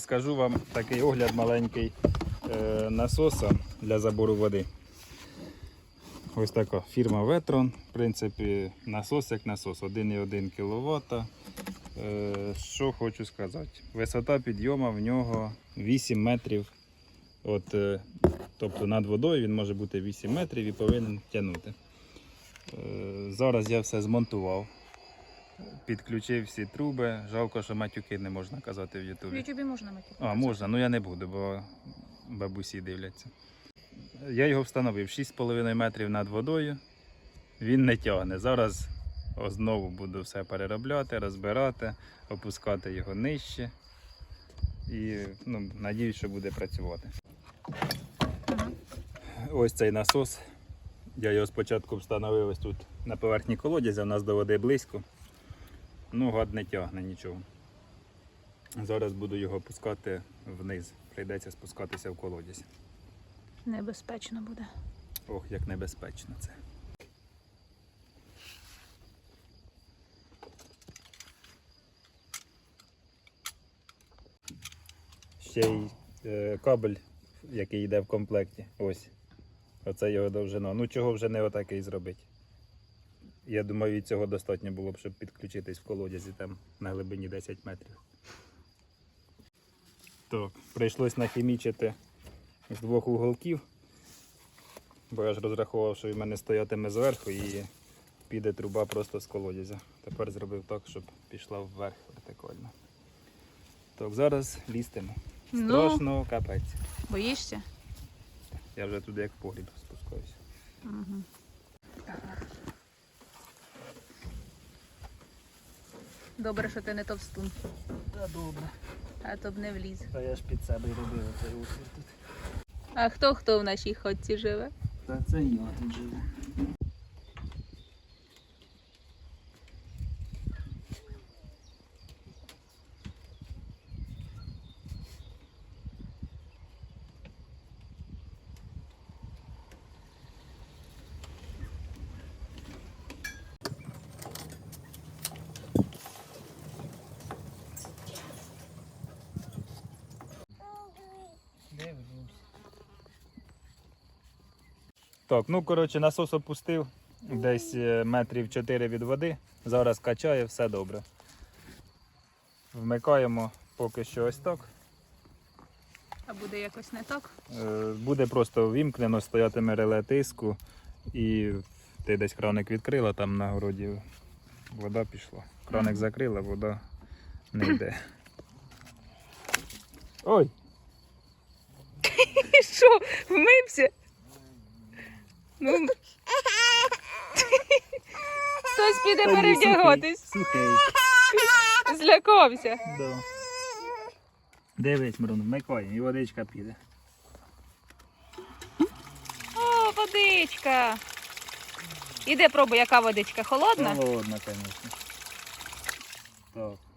Розкажу вам такий огляд маленький е, насоса для забору води. Ось така фірма Ветрон. В принципі, насос як насос, 1,1 кВт. Е, що хочу сказати. Висота підйому в нього 8 метрів. От, е, тобто над водою він може бути 8 метрів і повинен тягнути. Зараз я все змонтував. Підключив всі труби. Жалко, що матюки не можна казати в В Ютубі. Ютубі можна матюкатися. А, можна, ну я не буду, бо бабусі дивляться. Я його встановив 6,5 метрів над водою. Він не тягне. Зараз о, знову буду все переробляти, розбирати, опускати його нижче. І ну, надіюсь, що буде працювати. Мгм. Ось цей насос. Я його спочатку встановив ось тут на поверхні колодязя, у нас до води близько. Ну, гад не тягне нічого. Зараз буду його опускати вниз. Прийдеться спускатися в колодязь. Небезпечно буде. Ох, як небезпечно це. Ще й е, кабель, який йде в комплекті. Ось. Оце його довжина. Ну чого вже не отакий зробити. Я думаю, від цього достатньо було б, щоб підключитись в колодязі там на глибині 10 метрів. Так, прийшлось нахімічити з двох уголків. Бо я ж розраховував, що в мене стоятиме зверху і піде труба просто з колодязя. Тепер зробив так, щоб пішла вверх вертикально. Так, зараз лізтимо. Ну, Страшно, капець. боїшся? Я вже туди як в погріб спускаюся. Угу. Добре, що ти не товстун, Та добре. а то б не вліз. Та я ж під себе й робив цей усір тут. А хто хто в нашій ходці живе? Та це я тут живу. Так, ну коротше, насос опустив десь е, метрів 4 від води. Зараз качає, все добре. Вмикаємо поки що ось так. А буде якось не так? Е, Буде просто вімкнено, стоятиме реле тиску і ти десь краник відкрила, там на городі вода пішла. Краник закрила, вода не йде. Ой! Що, вмився? Ну... Хтось піде Та ні, перевдягатись. Сухий. Злякався. Да. Дивись, Мирон, вмикаємо і водичка піде. О, водичка. Іде пробуй, яка водичка? Холодна? Холодно, звісно. Так.